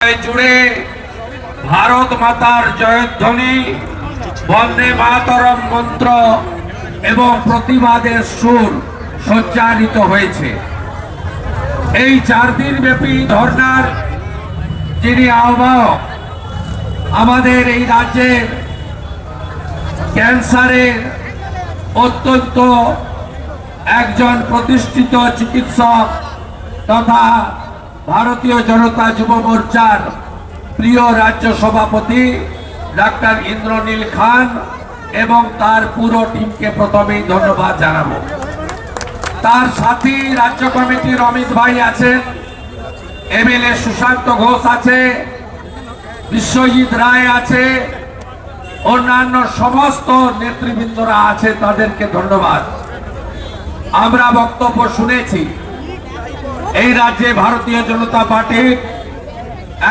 জুড়ে ভারত মাতার জয়ধ্বনি, বন্দে মাতরম মন্ত্র এবং প্রতিবাদের সুর সঞ্চারিত হয়েছে। এই চার দিন ব্যাপী ধর্নার যিনি আহ্বায়ক, আমাদের এই রাজ্যের ক্যান্সারের অত্যন্ত একজন প্রতিষ্ঠিত চিকিৎসক তথা ভারতীয় জনতা যুব মোর্চার প্রিয় রাজ্য সভাপতি ডাক্তার ইন্দ্রনীল খান এবং তার পুরো টিমকে প্রথমেই ধন্যবাদ জানাব। তার সাথী রাজ্য কমিটির অমিত ভাই আছেন, এমএলএ সুশান্ত ঘোষ আছে, বিশ্বজিৎ রায় আছে, অন্যান্য সমস্ত নেতৃবৃন্দরা আছে, তাদেরকে ধন্যবাদ। আমরা বক্তব্য শুনেছি। এই রাজ্যে ভারতীয় জনতা পার্টির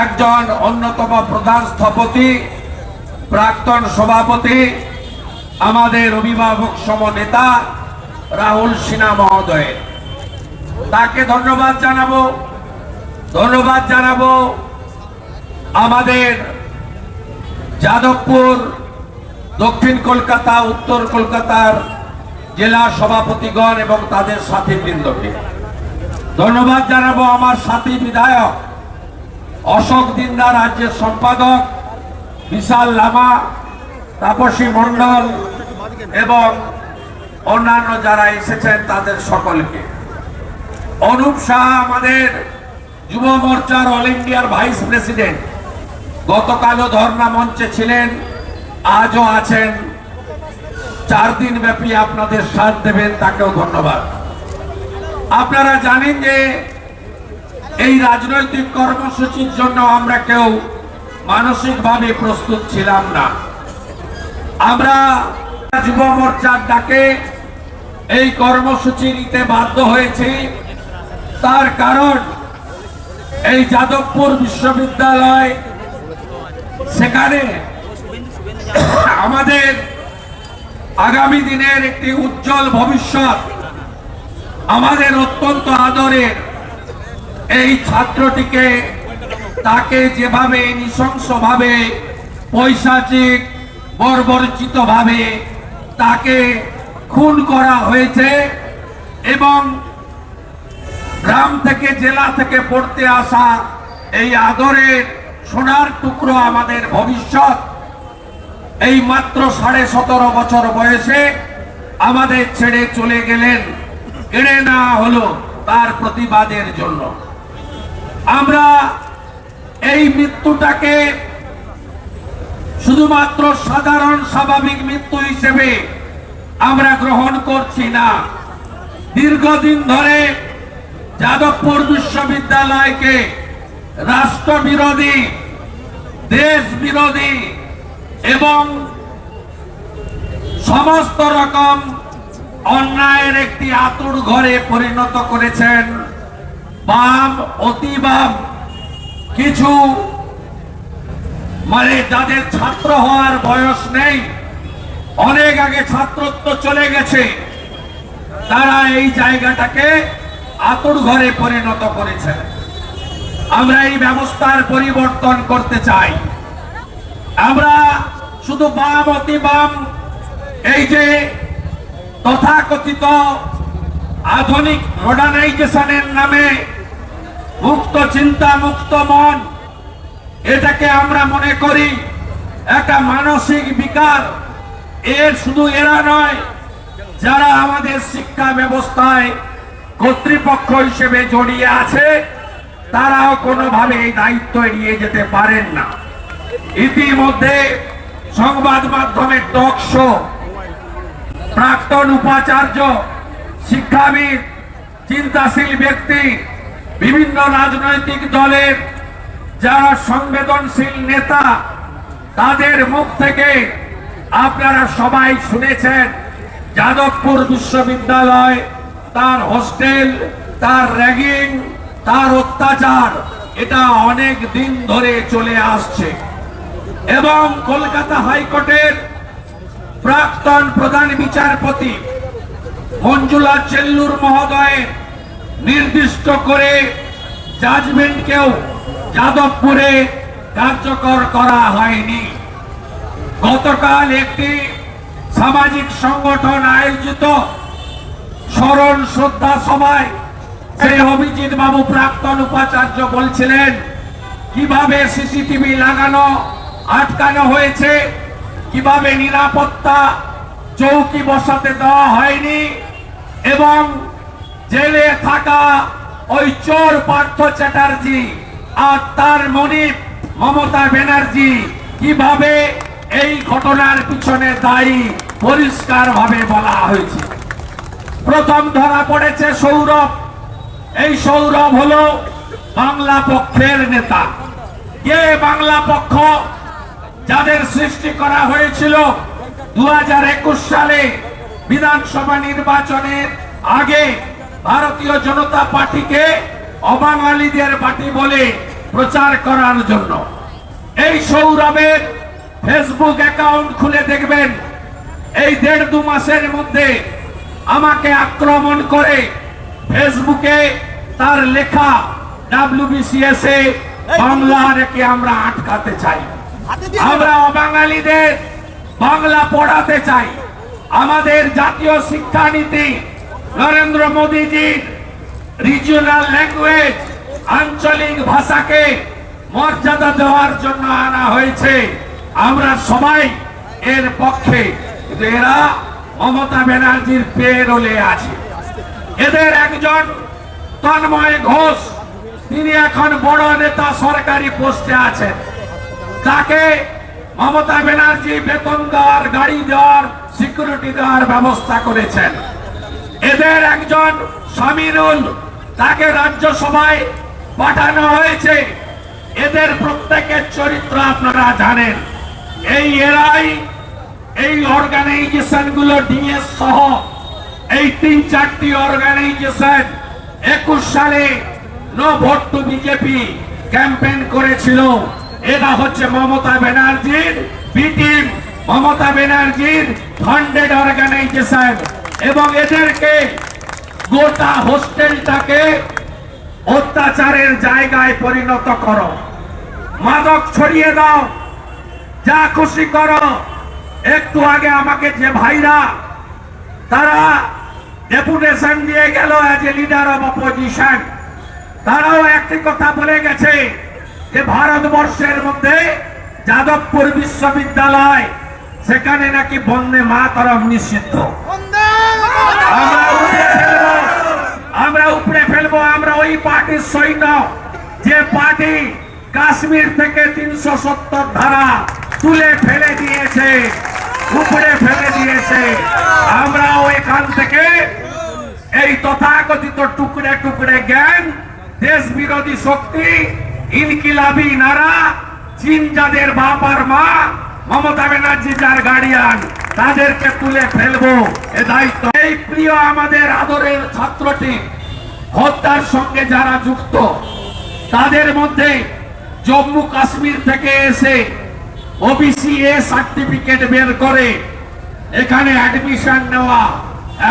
একজন অন্যতম প্রধান স্থপতি, প্রাক্তন সভাপতি, আমাদের অভিভাবক সম নেতা রাহুল সিনহা মহোদয়ের তাকে ধন্যবাদ জানাব ধন্যবাদ জানাব আমাদের যাদবপুর, দক্ষিণ কলকাতা, উত্তর কলকাতার জেলা সভাপতিগণ এবং তাদের সাথী বৃন্দকে ধন্যবাদ জানাব আমার সাথী বিধায়ক, অশোক দিন্দা রাজ্যের সম্পাদক, বিশাল লামা, তাপসী মণ্ডল এবং অন্যান্য যারা এসেছেন তাদের সকলকে। অনুপ শাহ আমাদের যুব মোর্চার অল ইন্ডিয়ার ভাইস প্রেসিডেন্ট। গতকালও ধর্ণা মঞ্চে ছিলেন, আজও আছেন। চার দিন ব্যাপী আপনাদের সাথ দেবেন, তাকেও ধন্যবাদ। আপনারা জানেন যে এই রাজনৈতিক কর্মসূচির জন্য আমরা কেউ মানসিকভাবে প্রস্তুত ছিলাম না। আমরা যুব মোর্চার ডাকে এই কর্মসূচি নিতে বাধ্য হয়েছি। তার কারণ এই যাদবপুর বিশ্ববিদ্যালয়, সেখানে আমাদের আগামী দিনের একটি উজ্জ্বল ভবিষ্যৎ আমাদের অত্যন্ত আদরের এই ছাত্রটিকে তাকে যেভাবে নৃশংসভাবে, পৈশাচিক বর্বরচিত ভাবে তাকে খুন করা হয়েছে এবং গ্রাম থেকে, জেলা থেকে পড়তে আসা এই আদরের সোনার টুকরো আমাদের ভবিষ্যৎ। এই মাত্র সাড়ে সতেরো বছর বয়সে আমাদের ছেড়ে চলে গেলেন। কেড়ে নেওয়া হলো তার প্রতিবাদের জন্য। আমরা এই মৃত্যুটাকে শুধুমাত্র সাধারণ স্বাভাবিক মৃত্যু হিসেবে আমরা গ্রহণ করছি না। দীর্ঘদিন ধরে যাদবপুর বিশ্ববিদ্যালয়কে রাষ্ট্র বিরোধী দেশ বিরোধী এবং সমস্ত রকম অন্যায়ের একটি আতুর ঘরে পরিণত করেছেন। বাম, অতি বাম, কিছু মানে যাদের ছাত্র হওয়ার বয়স নেই, অনেক আগে ছাত্রত্ব চলে গেছে, তারা এই জায়গাটাকে আতুর ঘরে পরিণত করেছে আমরা এই ব্যবস্থার পরিবর্তন করতে চাই। আমরা শুধু বাম, অতি বাম, এই যে তথাকথিত আধুনিক মডার্নাইজেশনের নামে মুক্ত চিন্তা, মুক্ত মন, এটাকে আমরা মনে করি একটা মানসিক বিকার। এর শুধু এরা নয়, যারা আমাদের শিক্ষা ব্যবস্থায় কর্তৃপক্ষ হিসেবে জড়িয়ে আছে, তারাও কোনোভাবে এই দায়িত্ব এড়িয়ে যেতে পারেন না। ইতিমধ্যে সংবাদ মাধ্যমের টক শো প্রাক্তন উপাচার্য, শিক্ষাবিদ, চিন্তাশীল ব্যক্তি, বিভিন্ন রাজনৈতিক দলের যারা সংবেদনশীল নেতা, তাদের মুখ থেকে আপনারা সবাই শুনেছেন, যাদবপুর বিশ্ববিদ্যালয় তার হোস্টেল, তার র্যাগিং, তার অত্যাচার, এটা অনেক দিন ধরে চলে আসছে। এবং কলকাতা হাইকোর্টের প্রাক্তন প্রধান বিচারপতি মঞ্জুলা চেল্লুর মহোদয় নির্দিষ্ট করে জাজমেন্টকেও যাদবপুরে কার্যকর করা হয়নি। গতকাল একটি সামাজিক সংগঠন আয়োজিত স্মরণ শ্রদ্ধা সভায় সেই অভিজিৎ বাবু প্রাক্তন উপাচার্য বলছিলেন, কীভাবে সিসিটিভি লাগানো, আটকানো হয়েছে কীভাবে নিরাপত্তা চৌকি বসাতে দেওয়া হয়নি এবং জেলে থাকা ওই চোর পার্থ চ্যাটার্জি আর তার মনিব মমতা ব্যানার্জি কীভাবে এই ঘটনার পিছনে দায়ী পরিষ্কার ভাবে বলা হয়েছে। প্রথম ধরা পড়েছে সৌরভ। এই সৌরভ হলো বাংলা পক্ষের নেতা। কে বাংলা পক্ষ? যাদের সৃষ্টি করা হয়েছিল দু হাজার একুশ সালে বিধানসভা নির্বাচনের আগে ভারতীয় জনতা পার্টিকে অবাঙালিদের পার্টি বলে প্রচার করার জন্য। এই সৌরভের ফেসবুক অ্যাকাউন্ট খুলে দেখবেন, এই দেড় দু মাসের মধ্যে আমাকে আক্রমণ করে ফেসবুকে তার লেখা ডাব্লিউবিসিএস এ রেখে আমরা আটকাতে চাই। আমরা অবাঙালিদের বাংলা পড়াতে চাই। আমাদের জাতীয় শিক্ষানীতি নরেন্দ্র মোদীজির রিজিওনাল ল্যাঙ্গুয়েজ আঞ্চলিক ভাষাকে মর্যাদা দেওয়ার জন্য আনা হয়েছে। আমরা সবাই এর পক্ষে। এরা মমতা ব্যানার্জির পেরোলে আছে। এদের একজন তন্ময় ঘোষ তিনি এখন বড় নেতা সরকারি পোস্টে আছেন। তাকে মমতা ব্যানার্জি বেতন দেওয়ার, গাড়ি দেওয়ার সিকিউরিটি দেওয়ার ব্যবস্থা করেছেন। এদের একজন সামিনুল তাকে রাজ্যসভায় পাঠানো হয়েছে। এদের প্রত্যেকের চরিত্র আপনারা জানেন। এই এরাই এই অর্গানাইজেশনগুলো ডিএস সহ এই তিন চারটি অর্গানাইজেশন একুশ সালে no vote to BJP campaign করেছিল। এরা হচ্ছে মমতা ব্যানার্জির বি টিম মমতা ব্যানার্জির ফান্ডেড অর্গানাইজেশন এবং এদেরকে গোটা হোস্টেলটাকে অত্যাচারের জায়গায় পরিণত করো। মাদক ছড়িয়ে দাও, যা খুশি করো। একটু আগে আমাকে যে ভাইরা, তারা ডেপুটেশন দিয়ে গেল as a leader of opposition তারাও একটি কথা বলে গেছে। যে ভারতবর্ষের মধ্যে যাদবপুর বিশ্ববিদ্যালয় সেখানে নাকি বন্দে মাতরম নিষিদ্ধ। আমরা উপরে ফেলব। আমরা উপরে ফেলব আমরা ওই পার্টির সৈন্য। যে পার্টি কাশ্মীর থেকে তিনশো সত্তর ধারা তুলে ফেলে দিয়েছে উপরে ফেলে দিয়েছে। আমরাও এখান থেকে এই তথাকথিত টুকরে টুকরে জ্ঞান দেশ বিরোধী শক্তি ইনকিলাবি নারা চীন যাদের বাপ আর মা, মমতা ব্যানার্জি যার গার্ডিয়ান তাদেরকে তুলে ফেলব, এ দায়িত্ব। এই প্রিয় আমাদের আদরের ছাত্রটি, হত্যার সঙ্গে যারা যুক্ত, তাদের মধ্যে জম্মু কাশ্মীর থেকে এসে ওবিসি এ সার্টিফিকেট বের করে, এখানে অ্যাডমিশন নেওয়া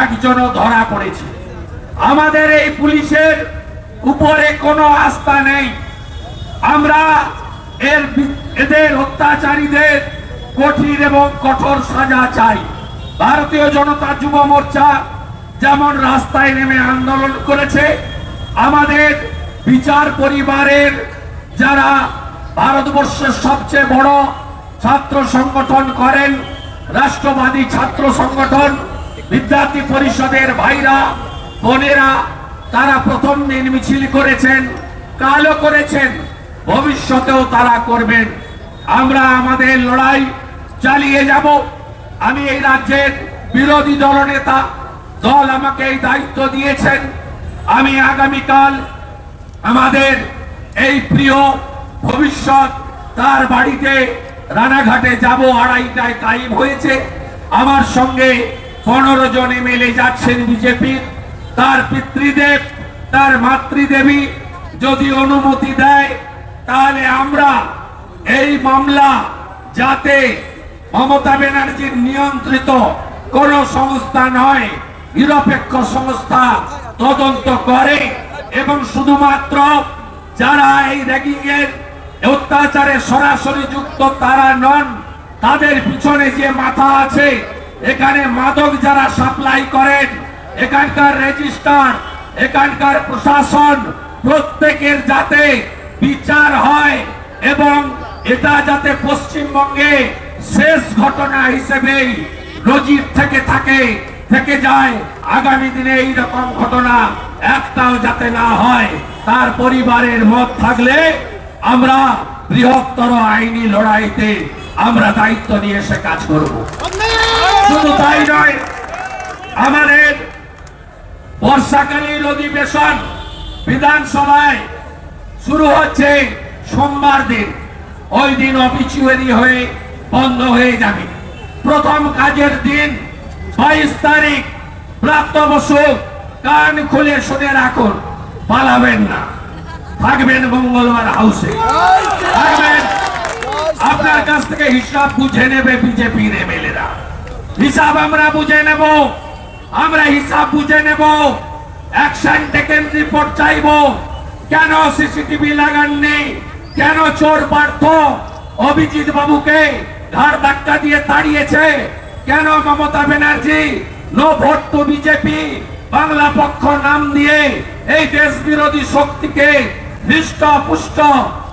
একজনও ধরা পড়েছে। আমাদের এই পুলিশের উপরে কোনো আস্থা নেই। আমরা এর এদের অত্যাচারীদের কঠিন এবং কঠোর সাজা চাই। ভারতীয় জনতা যুব মোর্চা যেমন রাস্তায় নেমে আন্দোলন করেছে, আমাদের বিচার পরিবারের যারা ভারতবর্ষের সবচেয়ে বড় ছাত্র সংগঠন করেন, রাষ্ট্রবাদী ছাত্র সংগঠন, বিদ্যার্থী পরিষদের ভাইরা, বোনেরা, তারা প্রথম দিন মিছিল করেছেন, কালও করেছেন। ভবিষ্যতেও তারা করবেন। আমরা আমাদের লড়াই চালিয়ে যাব। আমি এই রাজ্যের বিরোধী দলনেতা, দল আমাকে এই দায়িত্ব দিয়েছেন। আমি আগামীকাল আমাদের এই প্রিয় ভবিষ্যৎ, তার বাড়িতে রানাঘাটে যাব। আড়াইটায় টাইম হয়েছে। আমার সঙ্গে পনেরো জন এমএলএ যাচ্ছেন বিজেপির। তার পিতৃদেব, তার মাতৃদেবী যদি অনুমতি দেয় তাহলে আমরা এই মামলা যাতে মমতা ব্যানার্জির নিয়ন্ত্রিত কোন সংস্থা নয়, নিরপেক্ষ সংস্থা তদন্ত করে এবং শুধুমাত্র যারা এই র্যাগিং এর অত্যাচারে সরাসরি যুক্ত তারা নন, তাদের পিছনে যে মাথা আছে, এখানে মাদক যারা সাপ্লাই করেন, এখানকার রেজিস্টার এখানকার প্রশাসন, প্রত্যেকের যাতে বিচার হয় এবং এটা যাতে পশ্চিমবঙ্গে শেষ ঘটনা হিসেবেই নজির থেকে থাকে, থেকে যায়, আগামী দিনে এই রকম ঘটনা একটাও যাতে না হয়, তার পরিবারের মত থাকলে আমরা বৃহত্তর আইনি লড়াইতে আমরা দায়িত্ব নিয়ে সে কাজ করব। শুধু তাই নয়, আমাদের বর্ষাকালীন অধিবেশন বিধানসভায় শুরু হচ্ছে সোমবার দিন। ওই দিন অপিচুয়ারি হয়ে বন্ধ হয়ে যাবে। প্রথম কাজের দিন বাইশ তারিখ। প্রাপ্ত বসু, কান খুলে শুনে রাখুন, পালাবেন না। থাকবেন মঙ্গলবার হাউসে থাকবেন। আপনার কাছ থেকে হিসাব বুঝে নেবে বিজেপি এমএলএরা হিসাব আমরা বুঝে নেব। আমরা হিসাব বুঝে নেব। অ্যাকশন টেকেন রিপোর্ট চাইব। কেন সিসিটিভি লাগাননি? কেন চোর পার্থ অভিজিৎ বাবুকে ঘাড় ধাক্কা দিয়ে তাড়িয়েছে? কেন Mamata Banerjee no vote to BJP? Bangla Pokkho নাম দিয়ে এই দেশ বিরোধী শক্তিকে হৃষ্ট, পুষ্ট,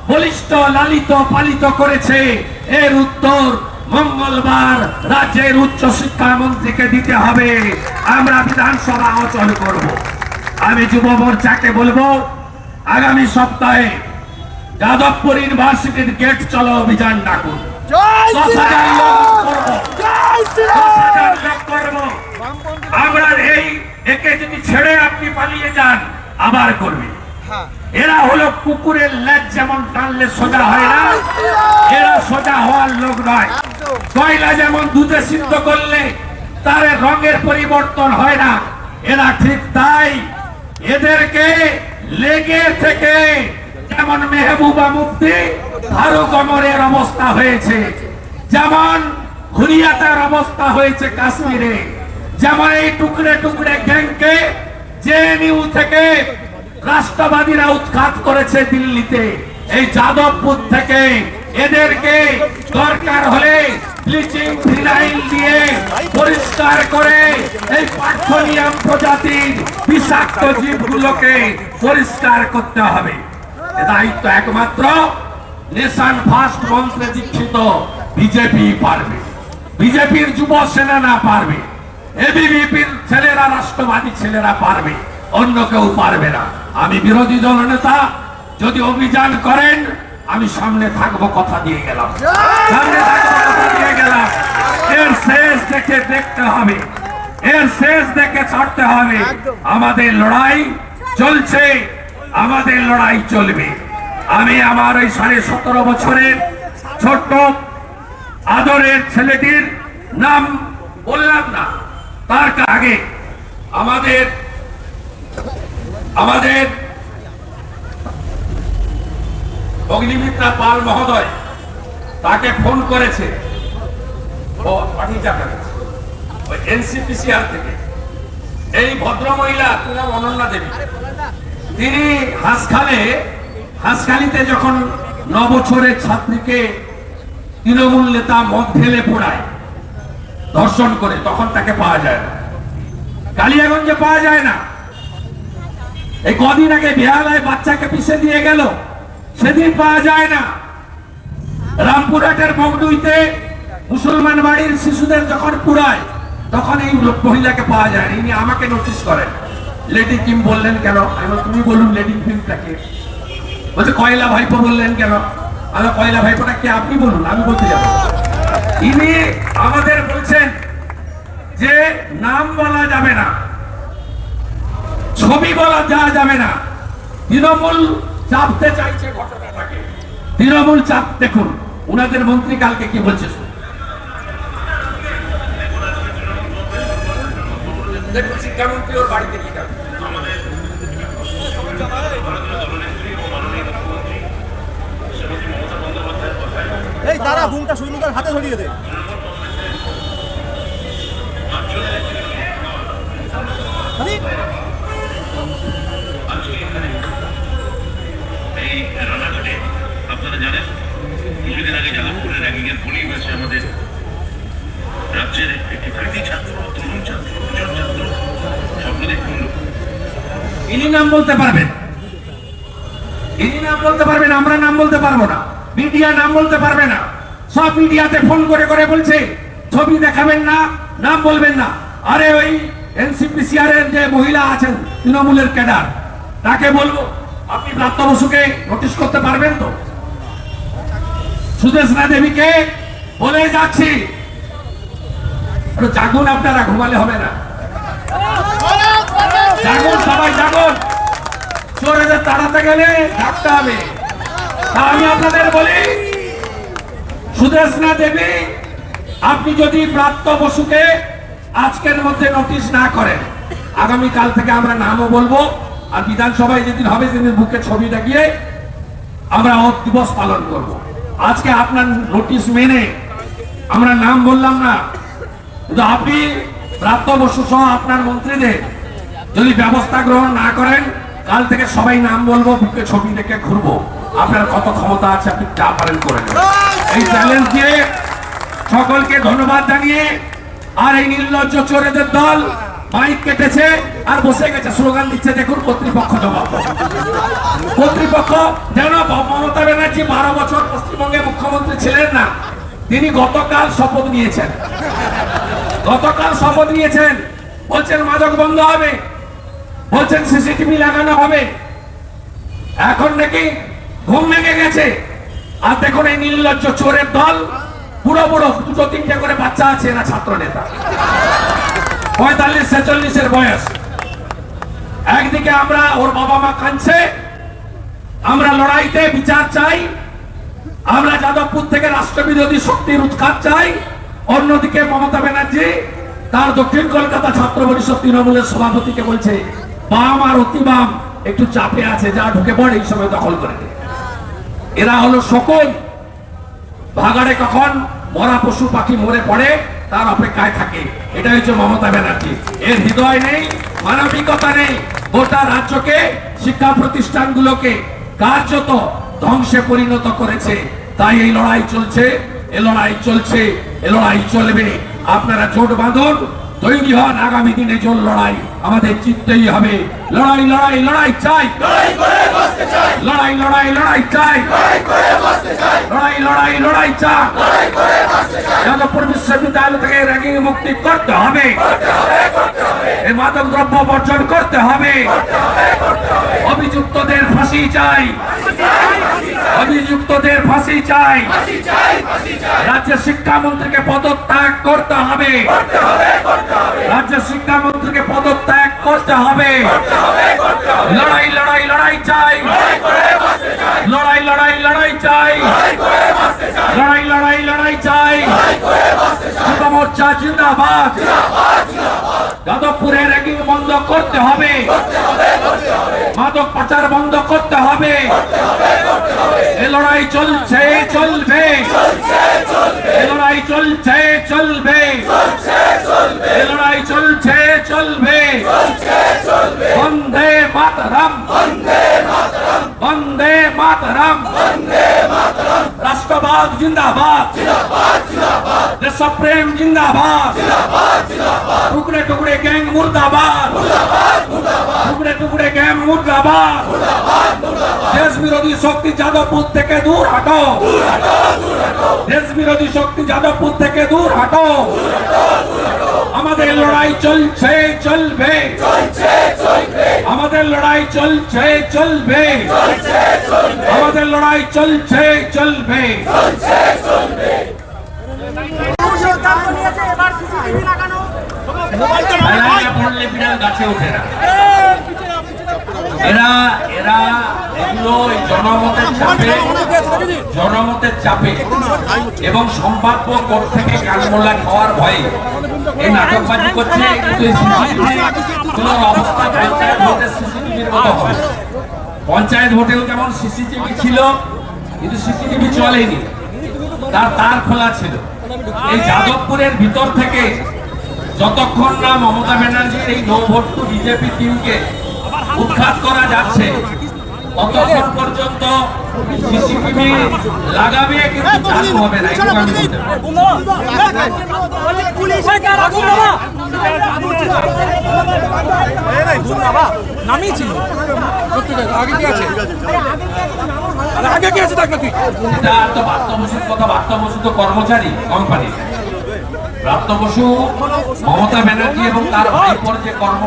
বলিষ্ঠ, লালিত, পালিত করেছে। এর উত্তর মঙ্গলবার রাজ্যের উচ্চ শিক্ষা মন্ত্রীকে দিতে হবে। আমরা বিধানসভা অচল করব। আমি যুব মোর্চাকে বলব আগামী সপ্তাহে যাদবপুর ইউনিভার্সিটির গেট চলো অভিযান ডাকুন। আমরা এই একে যদি ছেড়ে আপনি পালিয়ে যান আবার করবে। হ্যাঁ। এরা হলো কুকুরের লেজ যেমন টানলে সোজা হয় না এরা সোজা হওয়ার লোক নয়। কয়লা যেমন দুধে সিদ্ধ করলে তার রঙের পরিবর্তন হয় না। এরা ঠিক তাই। এদেরকে লেগে থেকে যেমন মেহবুবা মুফতি ফারুক অমরের অবস্থা হয়েছে। যেমন হুরিয়াতার অবস্থা হয়েছে কাশ্মীরে। যেমন এই টুকরে টুকরে গ্যাংকে জেএনইউ থেকে রাষ্ট্রবাদীরা উৎখাত করেছে দিল্লিতে। এই যাদবপুর থেকে এদেরকে দরকার হলে ব্লিচিং ফিনাইল দিয়ে পরিষ্কার করে এই পার্থনিয়াম প্রজাতির বিষাক্ত জীবগুলোকে পরিষ্কার করতে হবে। দায়িত্ব একমাত্র নেশান ফার্স্ট মন্ত্রে দীক্ষিত বিজেপি পারবে। বিজেপির যুব সেনা না পারবে। এবিভিপির ছেলেরা, রাষ্ট্রবাদী ছেলেরা পারবে। অন্য কেউ পারবে না। আমি বিরোধী দল নেতা, যদি অভিযান করেন আমি সামনে থাকব কথা দিয়ে গেলাম। সামনে থাকব কথা দিয়ে গেলাম। এর শেষ দেখে দেখতে হবে। এর শেষ দেখে ছাড়তে হবে। আমাদের লড়াই চলছে। আমাদের লড়াই চলবে। আমি আমার ওই সাড়ে সতেরো বছরের ছোট্ট আদরের ছেলেটির নাম বললাম না। তার আগে আমাদের আমাদের অগ্নিমিত্রা পাল মহোদয় তাকে ফোন করেছে। থেকে। এই ভদ্র মহিলা অনন্যা দেবী। তিনি হাসখালে, হাসখালিতে যখন ন বছরের ছাত্রীকে তৃণমূল নেতা মদ ঢেলে পোড়ায়, ধর্ষণ করে, তখন তাকে পাওয়া যায় না। কালিয়াগঞ্জে পাওয়া যায় না। এই কদিন আগে বেহালায় বাচ্চাকে পিছিয়ে দিয়ে গেল। সেদিন পাওয়া যায় না। রামপুরহাটের মগডুইতে মুসলমান বাড়ির শিশুদের যখন পুরায়, তখন এই লোক- মহিলাকে পাওয়া যায় ইনি আমাকে নোটিশ করেন। লেডি কিম বললেন, কেন? আমি তুমি বলুন লেডি কিমটাকে বলছে, কয়লা ভাইপো বললেন কেন? আমি কয়লা ভাইপোটা কে? আপনি বলুন, আমি বলতে যাব। ইনি আমাদের বলছেন যে, নাম বলা যাবে না, ছবি বলা যাওয়া যাবে না। তৃণমূল চাপতে চাইছে ঘটনাটাকে। তৃণমূল চাপ, দেখুন উনাদের মন্ত্রী কালকে কি বলছে? শিক্ষামন্ত্রী এই তারা হাতে দিন পড়েই গেছে আমাদের রাজ্যের একটি কৃতি ছাত্র, তরুণ ছাত্র ছাত্র, স্বপ্ন দেখুন ইনি নাম বলতে পারবেন? ইনি নাম বলতে পারবেন, আমরা নাম বলতে পারব না। মিডিয়া নাম বলতে পারবে না। সব মিডিয়াতে ফোন করে করে বলছে, ছবি দেখাবেন না, নাম বলবেন না। আরে ওই এনসিপিসিআর এর যে মহিলা আছেন, তৃণমূলের ক্যাডার, তাকে বলব, আপনি প্রাপ্ত বসুকে নোটিশ করতে পারবেন তো? সুদেশনা দেবীকে বলে যাচ্ছি। জাগুন আপনারা, ঘুমালে হবে না। জাগুন সবাই, জাগুন। চোরেদের তাড়াতে গেলে ডাকতে হবে। আমি আপনাদের বলি, সুদেশনা দেবী, আপনি যদি প্রাপ্ত বসুকে আজকের মধ্যে নোটিশ না করেন আগামী কাল থেকে আমরা নামও বলব, আর বিধানসভায় যেদিন হবে সেদিন বুকে ছবি দেখিয়ে আমরা অত দিবস পালন করব। আজকে আপনার নোটিশ মেনে আমরা নাম বললাম না। কিন্তু আপনি প্রাপ্ত বসু সহ আপনার মন্ত্রীদের যদি ব্যবস্থা গ্রহণ না করেন, কাল থেকে সবাই নাম বলব, বুকে ছবি দেখে ঘুরবো। আপনার কত ক্ষমতা আছে আপনি যা পারেন করে এই চ্যালেঞ্জ দিয়ে সকলকে ধন্যবাদ জানিয়ে আর এই নির্লজ্জ চোরেদের দল মাইক কেটেছে আর বসে গেছে, স্লোগান দিচ্ছে, দেখুন কর্তৃপক্ষ জবাব। কর্তৃপক্ষ যেন মমতা ব্যানার্জি বারো বছর পশ্চিমবঙ্গে মুখ্যমন্ত্রী ছিলেন না, তিনি গতকাল শপথ নিয়েছেন। গতকাল শপথ নিয়েছেন। বলছেন, মাদক বন্ধ হবে। বলছেন, সিসিটিভি লাগানো হবে। এখন নাকি ঘুম ভেঙে গেছে। আর দেখুন, এই নির্লজ্জ চোরের দল বুড়ো বুড়ো দুটো তিনটে করে বাচ্চা আছে, এরা ছাত্র নেতা পঁয়তাল্লিশ ছেচল্লিশের বয়স একদিকে আমরা ওর বাবা মা কাঁদছে, আমরা লড়াইতে বিচার চাই, আমরা যাদবপুর থেকে রাষ্ট্রবিরোধী শক্তির উৎখাত চাই, অন্যদিকে মমতা ব্যানার্জি তার দক্ষিণ কলকাতা ছাত্র পরিষদ তৃণমূলের সভাপতিকে বলছে, বাম আর অতি বাম একটু চাপে আছে, যা ঢুকে পড়ে এই সময় দখল করে। এরা হলো সকল ভাগাড়ে কখন মরা পশু পাখি মরে পড়ে তার অপেক্ষায় থাকে। এটা হচ্ছে মমতা ব্যানার্জি। এর হৃদয় নেই, মানবিকতা নেই, গোটা রাজ্যকে, শিক্ষা প্রতিষ্ঠানগুলোকে কার্যত ধ্বংসে পরিণত করেছে। তাই এই লড়াই চলছে, এ লড়াই চলছে, এ লড়াই চলবে। আপনারা জোট বাঁধুন, তৈরি হন আগামী দিনে জোর লড়াই। আমাদের জিততেই হবে। লড়াই লড়াই লড়াই চাই। লড়াই লড়াই লড়াই চাই। লড়াই লড়াই লড়াই চাই। যাদবপুর বিশ্ববিদ্যালয় থেকে র্যাগিং মুক্তি করতে হবে। এই মাদক দ্রব্য বর্জন করতে হবে। অভিযুক্তদের ফাঁসি চাই। অভিযুক্তদের ফাঁসি চাই। রাজ্যের শিক্ষামন্ত্রীকে পদত্যাগ করতে হবে। রাজ্যের শিক্ষামন্ত্রীকে পদত্যাগ করতে হবে। লড়াই লড়াই লড়াই চাই। লড়াই লড়াই লড়াই চাই। লড়াই লড়াই লড়াই চাই। যুব মোর্চা জিন্দাবাদ। যাদবপুরে র্যাগিং বন্ধ করতে হবে। মাদক পাচার বন্ধ করতে হবে। এ লড়াই চলছে, চলবে। এ লড়াই চলছে, চলবে। এ লড়াই চলছে চলবে। বন্দে মাতরম। বন্দে মাতরম। রাষ্ট্রবাদ জিন্দাবাদ। দেশপ্রেম জিন্দাবাদ। টুকরে টুকরে গ্যাং মুর্দাবাদ। টুকরে টুকরে গ্যাং মুর্দাবাদ। দেশ বিরোধী শক্তি যাদবপুর থেকে দূর হাটো। দেশ বিরোধী শক্তি যাদবপুর থেকে দূর হাটো। আমাদের লড়াই চলছে চলবে। আমাদের লড়াই চলছে চলবে। আমাদের লড়াই চলছে চলবে। বেলায় পড়লে বিড়াল গাছে ওঠে না। এরা এরা জনমতের চাপে এবং সম্ভাব্য থেকে খাওয়ার ভয়ে এই নাটকবাজি করছে অবস্থা পঞ্চায়েত ভোটেও সিসিটিভি ছিল, কিন্তু সিসিটিভি চলেনি। তার তার খোলা ছিল। এই যাদবপুরের ভিতর থেকে যতক্ষণ না মমতা ব্যানার্জির এই নো ভোট টু বিজেপি টিমকে উৎখাত করা যাচ্ছে ততক্ষণ পর্যন্ত সিসিটিভি লাগাবে কিন্তু চালু হবে না আগে কি আছে আগে। কি আছে তুই তো কথা তো কর্মচারী কোম্পানি প্রাপ্ত বসু মমতা ব্যানার্জি এবং তার ভাইপোর যে কর্ম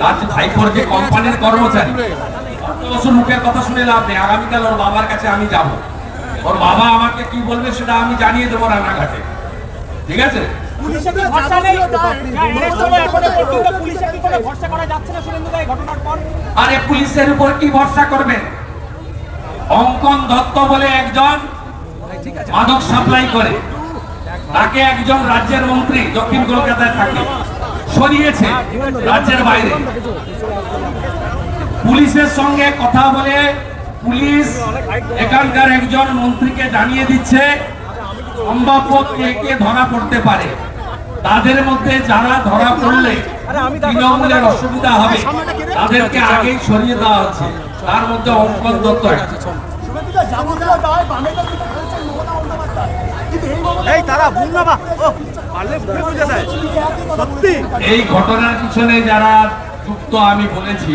তার ভাইপোর যে কোম্পানির কর্মচারী। বসুর মুখের কথা শুনে লাভ নেই। আগামীকাল ওর বাবার কাছে আমি যাব। ওর বাবা আমাকে কি বলবে সেটা আমি জানিয়ে দেবো রান্নাঘাটে। ঠিক আছে? আরে পুলিশের উপর কি ভরসা করবেন? অঙ্কন দত্ত বলে একজন মাদক সাপ্লাই করে। তাকে একজন রাজ্যের মন্ত্রী দক্ষিণ কলকাতায় থাকে। সরিয়েছে রাজ্যের বাইরে। পুলিশের সঙ্গে কথা বলে পুলিশ এখানকার একজন মন্ত্রীকে জানিয়ে দিচ্ছে সম্ভাব্য কে কে ধরা পড়তে পারে। তাদের মধ্যে যারা ধরা পড়লে তৃণমূলের অসুবিধা হবে। তাদেরকে আগেই সরিয়ে দেওয়া হচ্ছে। তার মধ্যে অঙ্কন দত্ত এই ঘটনার পিছনে যারা যুক্ত আমি বলেছি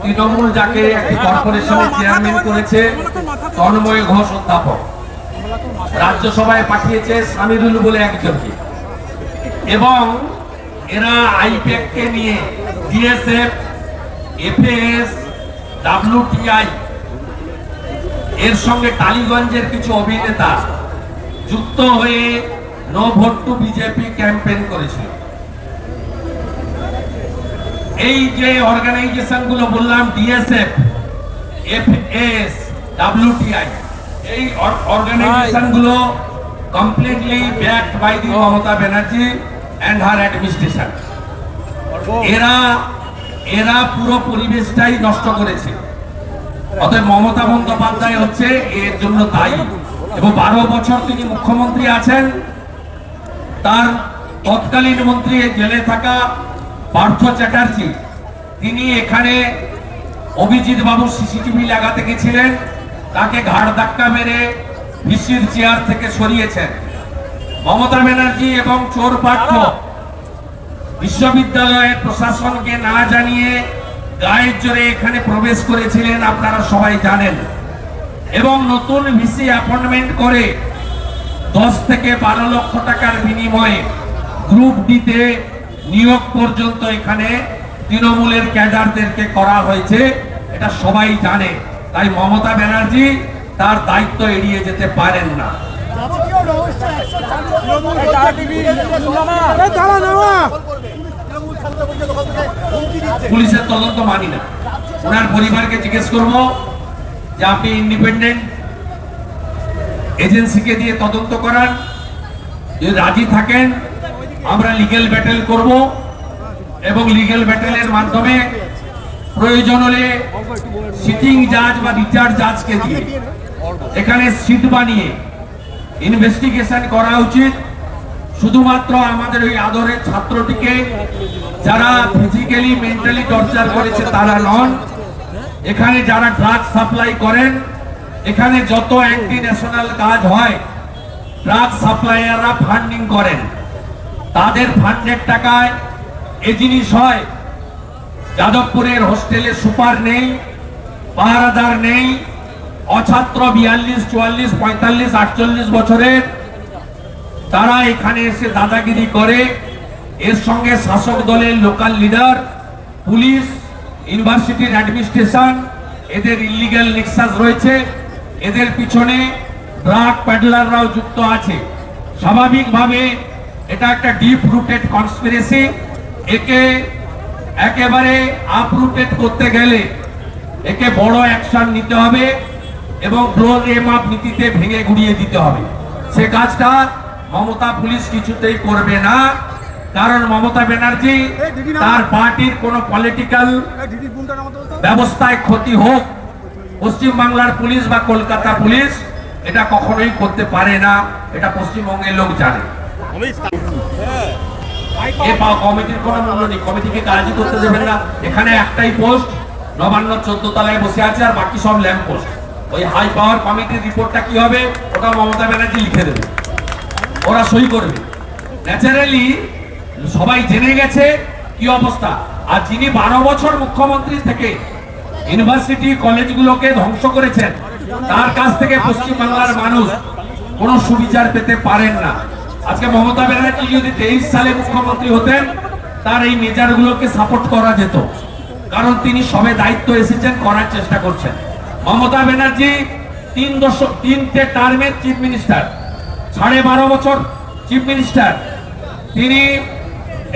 তৃণমূল যাকে একটি কর্পোরেশনের চেয়ারম্যান করেছে, তন্ময় ঘোষ অধ্যাপক। রাজ্যসভায় পাঠিয়েছে সামিরুল বলে একজনকে। এবং এরা আইপ্যাক কে নিয়ে ডিএসএফ এফএস ডাব্লিউটিআই, এর সঙ্গে টালিগঞ্জের কিছু অভিনেতা যুক্ত হয়ে no vote to BJP campaign করেছিল। এই যে অর্গানাইজেশনগুলো বললাম ডিএসএফ এফএস ডাব্লিউটিআই এই অর্গানাইজেশনগুলো completely backed by the Mamata Banerjee and her administration এরা এরা পুরো পরিবেশটাই নষ্ট করেছে। অতএব মমতা বন্দ্যোপাধ্যায় হচ্ছে এর জন্য দায়ী। এবং বারো বছর তিনি মুখ্যমন্ত্রী আছেন। তার তৎকালীন মন্ত্রী জেলে থাকা পার্থ চ্যাটার্জি, তিনি এখানে অভিজিৎ বাবু সিসিটিভি লাগাতে গেছিলেন, তাকে ঘাড় ধাক্কা মেরে ভিসির চেয়ার থেকে সরিয়েছেন। মমতা ব্যানার্জি এবং চোর পার্থ, বিশ্ববিদ্যালয়ের প্রশাসনকে না জানিয়ে গায়ের জোরে এখানে প্রবেশ করেছিলেন, আপনারা সবাই জানেন। এবং নতুন ভিসি অ্যাপয়েন্টমেন্ট করে দশ থেকে বারো লক্ষ টাকার বিনিময়ে গ্রুপ ডিতে নিয়োগ পর্যন্ত এখানে তৃণমূলের ক্যাডারদেরকে করা হয়েছে, এটা সবাই জানে। তাই মমতা ব্যানার্জি তার দায়িত্ব এড়িয়ে যেতে পারেন না। পুলিশের তদন্ত মানি না। ওনার পরিবারকে জিজ্ঞেস করব যে আপনি ইন্ডিপেন্ডেন্ট এজেন্সিকে দিয়ে তদন্ত করান। যদি রাজি থাকেন আমরা লিগেল ব্যাটেল করব এবং লিগেল ব্যাটেলের মাধ্যমে প্রয়োজন হলে সিটিং জাজ বা রিটায়ার্ড জাজকে দিয়ে এখানে সিট বানিয়ে ইনভেস্টিগেশন করা উচিত। শুধুমাত্র আমাদের ওই আদরের ছাত্রটিকে যারা ফিজিক্যালি মেন্টালি টর্চার করেছে তারা নন, এখানে যারা ড্রাগ সাপ্লাই করেন, এখানে যত অ্যান্টি ন্যাশনাল কাজ হয় ড্রাগ সাপ্লায়াররা ফান্ডিং করেন। তাদের ফান্ডের টাকায় এ জিনিস হয়। যাদবপুরের হোস্টেলে সুপার নেই, পাহারাদার নেই, অছাত্র বিয়াল্লিশ, চুয়াল্লিশ, পঁয়তাল্লিশ, আটচল্লিশ বছরের। তারা এখানে এসে দাদাগিরি করে। এর সঙ্গে শাসক দলের লোকাল লিডার পুলিশ, ইউনিভার্সিটির অ্যাডমিনিস্ট্রেশন এদের ইলিগাল নেক্সাস রয়েছে। এদের পিছনে ড্রাগ প্যাডলাররাও যুক্ত আছে। স্বাভাবিকভাবে এটা একটা ডিপ রুটেড কনস্পিরেসি একে একেবারে আপরুটেড করতে গেলে একে বড় অ্যাকশন নিতে হবে এবং ব্লক এমাপ নীতিতে ভেঙে গুড়িয়ে দিতে হবে। সে কাজটা মমতা পুলিশ কিছুতেই করবে না কারণ মমতা ব্যানার্জি তার পার্টির কোনো পলিটিক্যাল ব্যবস্থায় ক্ষতি হোক পশ্চিমবাংলার পুলিশ বা কলকাতা পুলিশ এটা কখনোই করতে পারে না এটা পশ্চিমবঙ্গের লোক জানে। সবাই জেনে গেছে কি অবস্থা। আর যিনি বারো বছর মুখ্যমন্ত্রী থেকে ইউনিভার্সিটি কলেজগুলোকে ধ্বংস করেছেন, তার কাছ থেকে পশ্চিম বাংলার মানুষ কোনো সুবিচার পেতে পারেন না। আজকে মমতা ব্যানার্জি যদি তেইশ সালে মুখ্যমন্ত্রী হতেন, তার এই মেজারগুলোকে সাপোর্ট করা যেত। কারণ তিনি সবে দায়িত্ব এসেছেন, করার চেষ্টা করছেন। মমতা ব্যানার্জি তিন দশক, তিনটে টার্মের চিফ মিনিস্টার সাড়ে বারো বছর চিফ মিনিস্টার তিনি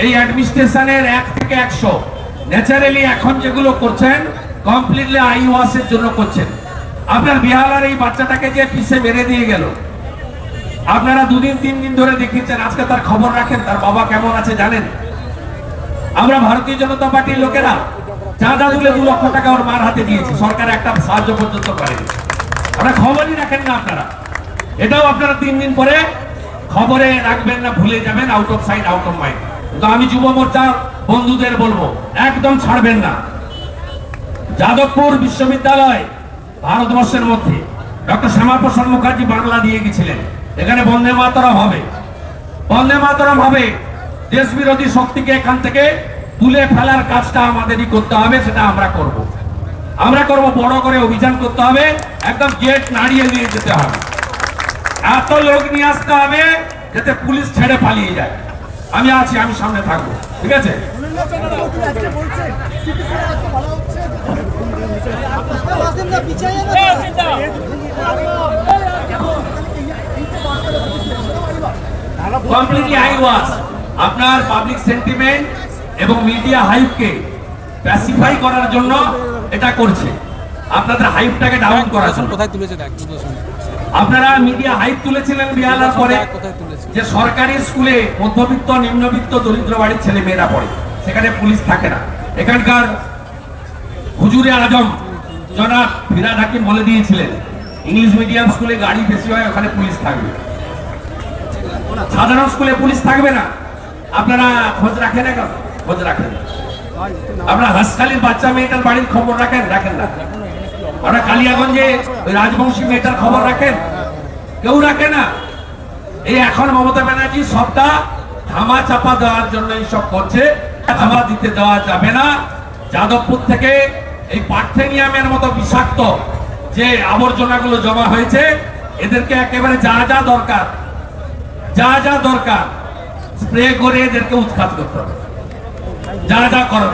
এই অ্যাডমিনিস্ট্রেশনের এক থেকে একশো। ন্যাচারালি এখন যেগুলো করছেন কমপ্লিটলি আই ওয়াশের জন্য করছেন। আপনার বিহালার এই বাচ্চাটাকে যে পিছে মেরে দিয়ে গেল আপনারা দুদিন, তিন দিন ধরে দেখিয়েছেন, আজকে তার খবর রাখেন, তার বাবা কেমন আছে জানেন? আমরা ভারতীয় জনতা পার্টির লোকেরা চাঁদা তুলে দু লক্ষ টাকা ওর মার হাতে দিয়েছি, সরকার একটা সাহায্য পর্যন্ত করেনি। আমরা খবরই রাখেন না আপনারা। এটাও আপনারা তিন দিন পরে খবরে রাখবেন না, ভুলে যাবেন out of side out of mind তো আমি যুব মোর্চার বন্ধুদের বলব, একদম ছাড়বেন না। যাদবপুর বিশ্ববিদ্যালয় ভারতবর্ষের মধ্যে। ডক্টর শ্যামাপ্রসাদ মুখার্জি বাংলা দিয়ে গেছিলেন। এখানে বন্দে মাতরম হবে। বন্দে মাতরম হবে। দেশ বিরোধী শক্তিকে এখান থেকে তুলে ফেলার কাজটা আমাদেরই করতে হবে সেটা আমরা করব। আমরা করব বড় করে অভিযান করতে হবে একদম গেট নাড়িয়ে নিয়ে যেতে হবে। এত লোক নিয়ে আসতে হবে যাতে পুলিশ ছেড়ে পালিয়ে যায়। আমি আছি আমি সামনে থাকব ঠিক আছে? কমপ্লিটলি আই ওয়াজ আপনার পাবলিক সেন্টিমেন্ট এবং মিডিয়া হাইপকে প্যাসিফাই করার জন্য এটা করছে। আপনাদের হাইপটাকে ডাউন করার জন্য। কোথায় তুলেছে আপনারা মিডিয়া হাইপ তুলেছিলেন বিহালার পরে যে সরকারি স্কুলে মধ্যবিত্ত নিম্নবিত্ত দরিদ্র বাড়ির ছেলে মেয়েরা পড়ে। সেখানে পুলিশ থাকে না। এখানকার হুজুরে আজম জনাব ফিরাদ হাকিম বলে দিয়েছিলেন ইংলিশ মিডিয়াম স্কুলে গাড়ি বেশি হয় ওখানে পুলিশ থাকবে। সাধারণ স্কুলে পুলিশ থাকবে না। আপনারা খোঁজ রাখেন না খোঁজ রাখেন। আপনারা হাসখালির বাচ্চা মেয়েটার বাড়ির খবর রাখেন? রাখেন না। আপনারা কালিয়াগঞ্জে ওই রাজবংশী মেয়েটার খবর রাখেন? কেউ রাখে না। এই এখন মমতা ব্যানার্জি সবটা ধামা চাপা দেওয়ার জন্য এইসব করছে। ধামা দিতে দেওয়া যাবে না। যাদবপুর থেকে এই পার্থেনিয়ামের মতো বিষাক্ত যে আবর্জনাগুলো জমা হয়েছে, এদেরকে একেবারে যা যা দরকার যা যা দরকার স্প্রে করে এদেরকে উৎখাত করতে হবে। যা যা করার